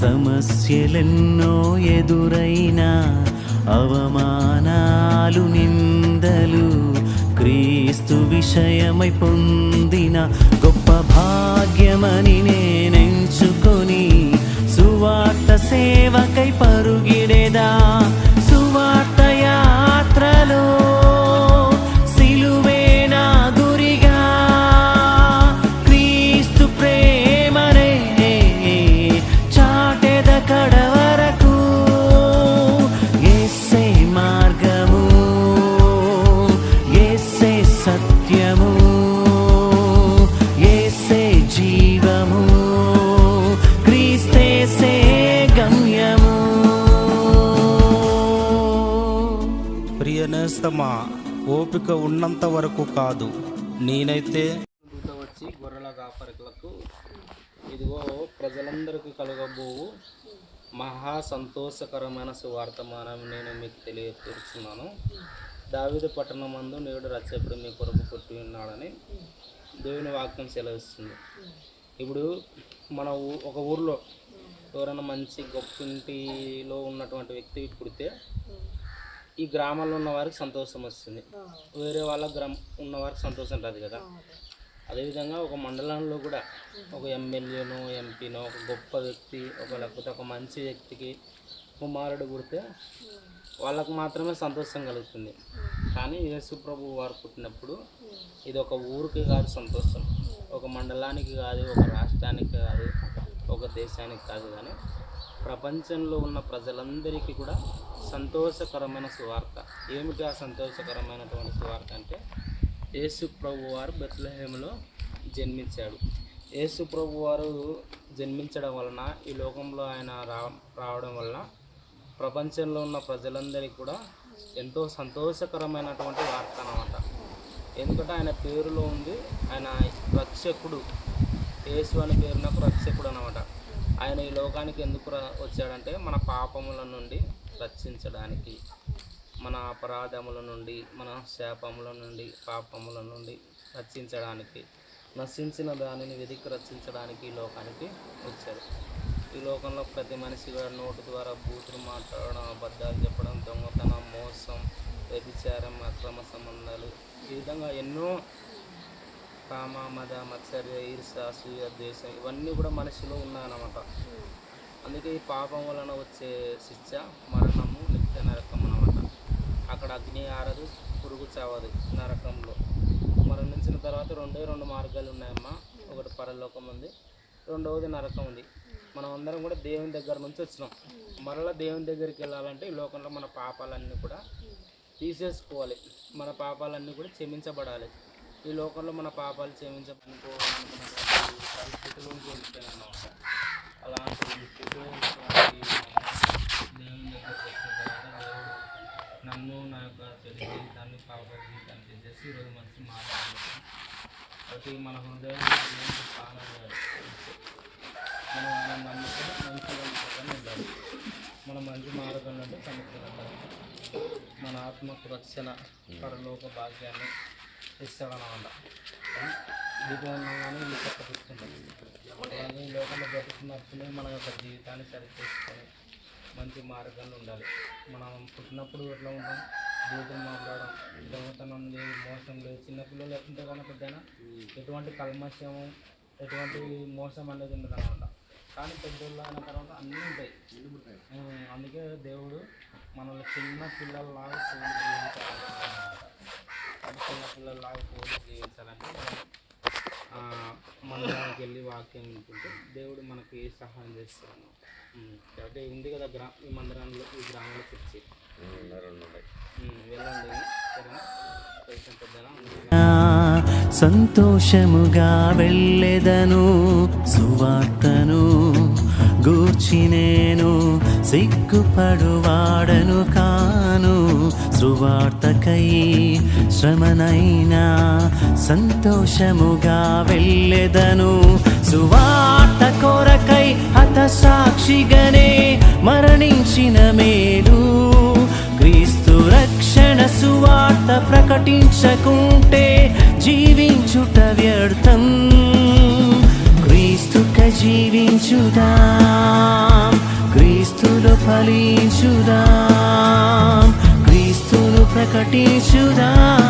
సమస్యలెన్నో ఎదురైనా అవమానాలు నిందలు క్రీస్తు విషయమై పొందిన గొప్ప భాగ్యమని నేనే చేస్తామా ఓపిక ఉన్నంత వరకు కాదు. నేనైతే వచ్చి గొర్రెల కాపరికలకు ఇదిగో ప్రజలందరికీ కలగబోవు మహా సంతోషకరమైన సువార్తమానం నేను మీకు తెలియపరుచున్నాను. దావిద పట్టణం అందు నేడు రచ్చప్పుడు మీ కొరకు పుట్టి ఉన్నాడని దేవుని వాక్యం సెలవిస్తుంది. ఇప్పుడు మన ఊ ఒక ఊర్లో ఎవరైనా మంచి గొప్ప ఇంటిలో ఉన్నటువంటి వ్యక్తి పుడితే ఈ గ్రామంలో ఉన్న వారికి సంతోషం వస్తుంది. వేరే వాళ్ళ గ్రామం ఉన్న వారికి సంతోషం రాదు కదా. అదేవిధంగా ఒక మండలంలో కూడా ఒక ఎమ్మెల్యేనో ఎంపీనో ఒక గొప్ప వ్యక్తి ఒక లేకపోతే ఒక మంచి వ్యక్తికి కుమారుడు పుడితే వాళ్ళకు మాత్రమే సంతోషం కలుగుతుంది. కానీ యేసు ప్రభు వారు పుట్టినప్పుడు ఇది ఒక ఊరికి కాదు సంతోషం. ఒక మండలానికి కాదు ఒక రాష్ట్రానికి కాదు ఒక దేశానికి కాదు కానీ ప్రపంచంలో ఉన్న ప్రజలందరికీ కూడా సంతోషకరమైన సువార్త. ఏమిటి ఆ సంతోషకరమైనటువంటి సువార్త అంటే? యేసు ప్రభు వారు బెత్లహేములో జన్మించాడు. యేసు ప్రభు వారు జన్మించడం వలన ఈ లోకంలో ఆయన రా రావడం వలన ప్రపంచంలో ఉన్న ప్రజలందరికీ కూడా ఎంతో సంతోషకరమైనటువంటి వార్త అనమాట ఎందుకంటే ఆయన పేరులో ఉంది ఆయన రక్షకుడు. యేసు అని పేరు నాకు రక్షకుడు అనమాట ఆయన ఈ లోకానికి ఎందుకు వచ్చాడంటే మన పాపముల నుండి రక్షించడానికి మన అపరాధముల నుండి మన శాపముల నుండి పాపముల నుండి రక్షించడానికి నశించిన దానిని వెతికి రక్షించడానికి ఈ లోకానికి వచ్చారు. ఈ లోకంలో ప్రతి మనిషి కూడా నోటు ద్వారా బూతులు మాట్లాడడం అబద్ధాలు చెప్పడం దొంగతనం మోసం వ్యభిచారం అక్రమ సంబంధాలు ఈ విధంగా ఎన్నో కామ మద మత్సర్య ఈర్ష అసూయ ద్వేషం ఇవన్నీ కూడా మనిషిలో ఉన్నాయన్నమాట. అందుకే ఈ పాపం వలన వచ్చే శిక్ష మరణము నిత్య నరకం అనమాట అక్కడ అగ్ని ఆరదు పురుగు చావదు నరకంలో. మరణించిన తర్వాత రెండే రెండు మార్గాలు ఉన్నాయమ్మా. ఒకటి పరలోకం ఉంది రెండవది నరకం ఉంది. మనం అందరం కూడా దేవుని దగ్గర నుంచి వచ్చినాం. మరలా దేవుని దగ్గరికి వెళ్ళాలంటే ఈ లోకంలో మన పాపాలన్నీ కూడా తీసేసుకోవాలి. మన పాపాలన్నీ కూడా క్షమించబడాలి. ఈ లోకంలో మన పాపాలు క్షమించబడుకోవాలనుకున్నటువంటి పరిస్థితులు అన్నమాట నన్ను నా యొక్క చెడు జీవితాన్ని పాప జీవితాన్ని తెచ్చేసి ఈరోజు మంచి మాట్లాడుతున్నాను ప్రతి మన హృదయం స్థానం మనం ఆయన నమ్ముకొని మంచిగా మార్గంలో ఉండాలి మన మంచి మార్గం అంటే సముద్రం మన ఆత్మకు రక్షణ పరలోక భాగ్యాన్ని ఇస్తాడనమాట దీపం కానీ ఇల్లు చక్క పెట్టుకుంటాం అలాగే ఈ లోకంలో మన యొక్క జీవితాన్ని సరిచేసుకొని మంచి మార్గంలో ఉండాలి మనం పుట్టినప్పుడు ఎట్లా ఉంటాం బూతులు మాట్లాడడం దొంగతనం లేదు మోసం లేదు చిన్నపిల్లలు ఎట్లుంటే కానీ ఎటువంటి కల్మషము ఎటువంటి మోసం అనేది ఉండదు అనమాట కానీ పెద్దోళ్ళు అయిన తర్వాత అన్నీ ఉంటాయి అందుకే దేవుడు మనల్ని చిన్న పిల్లల్లాగా పోలి చిన్న పిల్లల్లాగా పోలి జీవించాలంటే వెళ్ళి వాక్యం వింటుంటే దేవుడు మనకి సహాయం చేస్తాడు. ఉమ్, కాబట్టి ఉంది కదా గ్రా ఈ మందిరంలో ఈ గ్రామంలో పిలిచి వెళ్ళండి. సంతోషముగా వెళ్ళెదను సువార్తను గూర్చి నేను సిగ్గుపడువాడను కాను. సువార్తకై శ్రమనైనా సంతోషముగా వెళ్ళెదను. సువార్త కొరకై హతసాక్షిగనే మరణించిన మేలు. క్రీస్తు రక్షణ సువార్త ప్రకటించకుంటే జీవించుట వ్యర్థం. జీవించుదా. క్రీస్తులు ఫలించుదాం. క్రీస్తులు ప్రకటించుదా.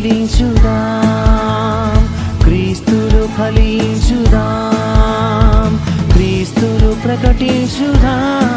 జీవించుదాం క్రీస్తులు ఫలించుదాం. క్రీస్తులు ప్రకటించుదాం.